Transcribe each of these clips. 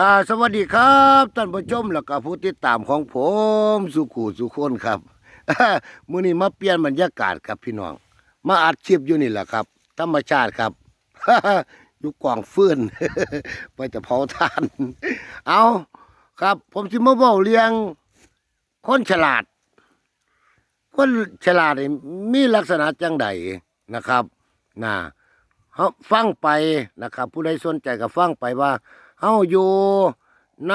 อ่าสวัสดีครับท่านผู้ชมแล้วก็ผู้ติดตามของผมสุขูสุคนครับมื้อนี้มาเปลี่ยนบรรยากาศครับพี่น้อง มาอัดคลิปอยู่นี่แหละครับ ธรรมชาติครับอยู่กองฟืนไปจะเผาทาน เอาครับ ผมสิมาเว้าเรื่องคนฉลาด คนฉลาดนี่มีลักษณะจังใดนะครับนะเฮาฟังไปนะครับ ผู้ใดสนใจก็ฟังไปว่า เฮาอยู่ใน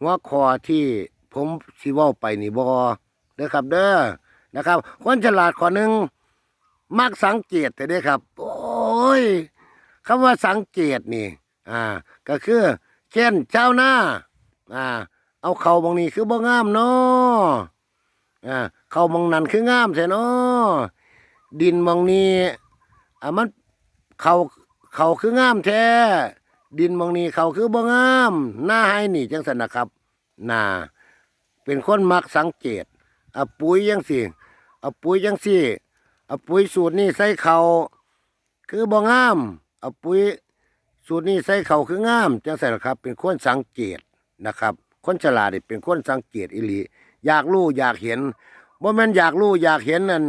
หัวข้อที่ผมสิเว้าไปนี่บ่เด้อครับ เด้อนะครับ คนฉลาดข้อหนึงมักสังเกตแต่เด้อครับ โอ้ยคำว่าสังเกตนี่ อ่า ก็คือ เช่นชาวนาอ่า เอาเข่าบางนี้คือบ่งามเนาะอ่าเข้ามองนั่นคืองามใช่เนาะดินมองนี้อ่ามันเขาเข่าคืองามแท้ ดินมองนี้เขาคือบ่งามหน้าให้นี่จังสันนะครับน่าเป็นคนมักสังเกตเอาปุ๋ยยังสิเอาปุ๋ยยังสิเอาปุ๋ยสูตรนี้ใส่เขาคือบ่งามเอาปุ๋ยสูตรนี้ใส่เขาคืองามจังสันนะครับ เป็นคนสังเกตนะครับ คนฉลาดเป็นคนสังเกตอิลีอยากรู้อยากเห็นบ่แม่นอยากรู้อยากเห็นนั่น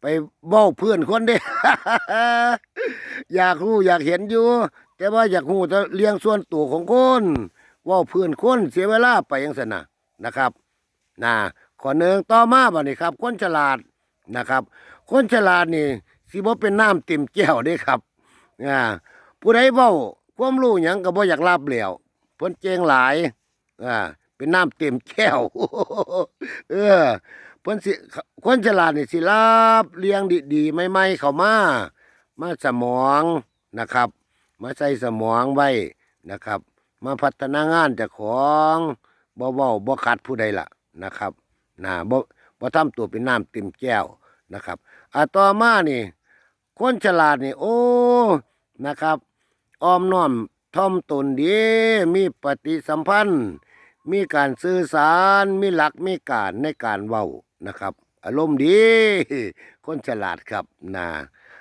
ไปเว้าเพื่อนคนเด้ อยากรู้อยากเห็นอยู่ แต่ว่าอยากรู้แต่เลี้ยงส่วนตัวของคนว้าเพื่อนคนเสียเวลาไปจังซั่นนะนะครับนะขอหนึ่งต่อมาบัดนี้ครับ คนฉลาดนะครับ คนฉลาดนี่สิบ่เป็นน้ำเต็มแก้วเด้ครับอ่าผู้ใดเว้าความรู้หยังก็บ่อยากรับแล้วเพิ่นเจงหลายอ่าเป็นน้ำเต็มแก้วเออเพิ่นสิคนฉลาดนี่สิรับเลี้ยงดีๆใหม่ๆเข้ามา มาสมองนะครับ มาใส่สมองไว้นะครับ มาพัฒนางานจ้าของบ่เว้าบ่ขัดผู้ใดล่ะนะครับนะบ่บ่ทำตัวเป็นน้ำเต็มแก้วนะครับอ่าต่อมานี่ คนฉลาดนี่โอ้นะครับอ้อมน้อมถ่อมตนดีมีปฏิสัมพันธ์ มีการสื่อสารมีหลักมีการในการเว้านะครับ อารมณ์ดี คนฉลาดครับนะ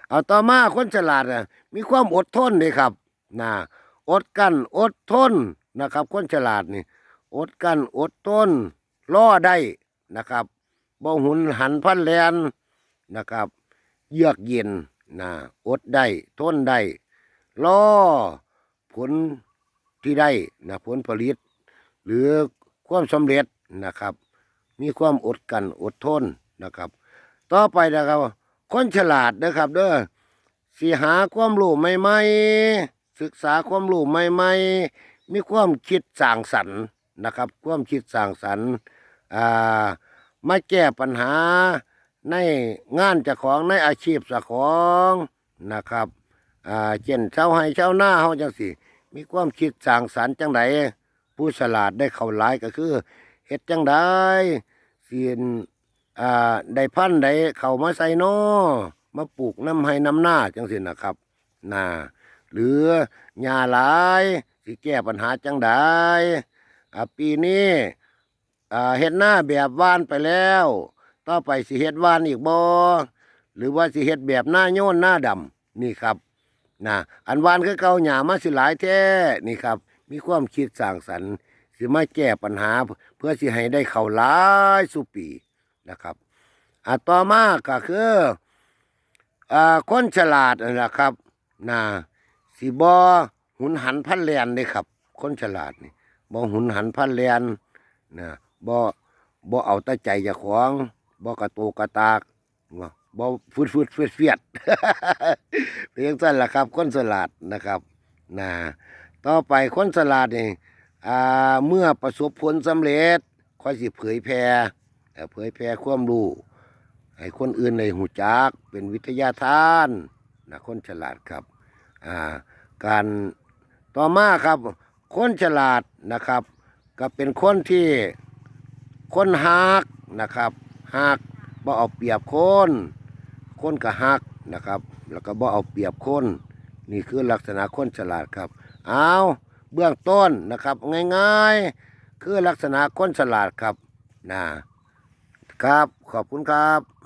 เอาต่อมาคนฉลาดนะมีความอดทนเลยครับนะอดกันอดทนนะครับ คนฉลาดนี่ อดกันอดทนรอได้นะครับบ่หุนหันพันแลนนะครับ เยือกเย็นนะอดได้ทนได้รอผลที่ได้นะผลผลิต หรือความสำเร็จนะครับ มีความอดกันอดทนนะครับ ต่อไปนะครับ คนฉลาดนะครับ เด้อสิหาความรู้ใหม่ๆศึกษาความรู้ใหม่ๆมีความคิดสร้างสรรค์นะครับ ความคิดสร้างสรรค์อ่ามาแก้ปัญหาในงานเจ้าของในอาชีพเจ้าของนะครับอ่าเช่นชาวไร่ชาวนาเฮาจังสิมีความคิดสร้างสรรค์จังไดผู้ฉลาดได้เข้าหลายก็คือเฮ็ดจังไดเสียน อ่าได้พันธุ์ได้เข้ามาใส่นอมาปลูกน้ำให้น้ำหน้าจังซี่นะครับน่าหรือหญ้าหลายสิแก้ปัญหาจังไดอ่าปีนี้อ่าเฮ็ดหน้าแบบว่านไปแล้ว ต่อไปสิเฮ็ดว่านอีกบ่หรือว่าสิเฮ็ดแบบหน้าโยนหน้าดำนี่ครับนะอันวานคือเก่าหญ้ามาสิหลายแท้นี่ครับ มีความคิดสร้างสรรค์สิมาแก้ปัญหา เพื่อสิให้ได้เข้าหลายสุปี นะครับอ่าต่อมาก็คืออ่าคนฉลาดนะครับนะสิบ่หุนหันพันแลนเลยครับ คนฉลาดนี่บ่หุนหันพันแลนนะบ่บ่เอาต่ใจเจ้าของบ่กระโตกกระตากบ่บ่ฟืดฟืดเฟียดเฟียดเป็นจังซั่นละครับ คนฉลาดนะครับนะต่อไปคนสลาดนี่อ่าเมื่อประสบผลสำเร็จค่อยสิเผยแพร่ เอ่อเผยแพร่ความรู้ให้คนอื่นในหูจักเป็นวิทยาทานนะคนฉลาดครับอ่าการต่อมาครับ คนฉลาดนะครับ ก็เป็นคนที่คนฮักนะครับฮักบ่เอาเปรียบคนคนก็ฮักนะครับ แล้วก็บ่เอาเปรียบคนนี่คือลักษณะคนฉลาดครับเอาเบื้องต้นนะครับง่ายๆ คือลักษณะคนฉลาดครับนะ ครับ ขอบคุณครับ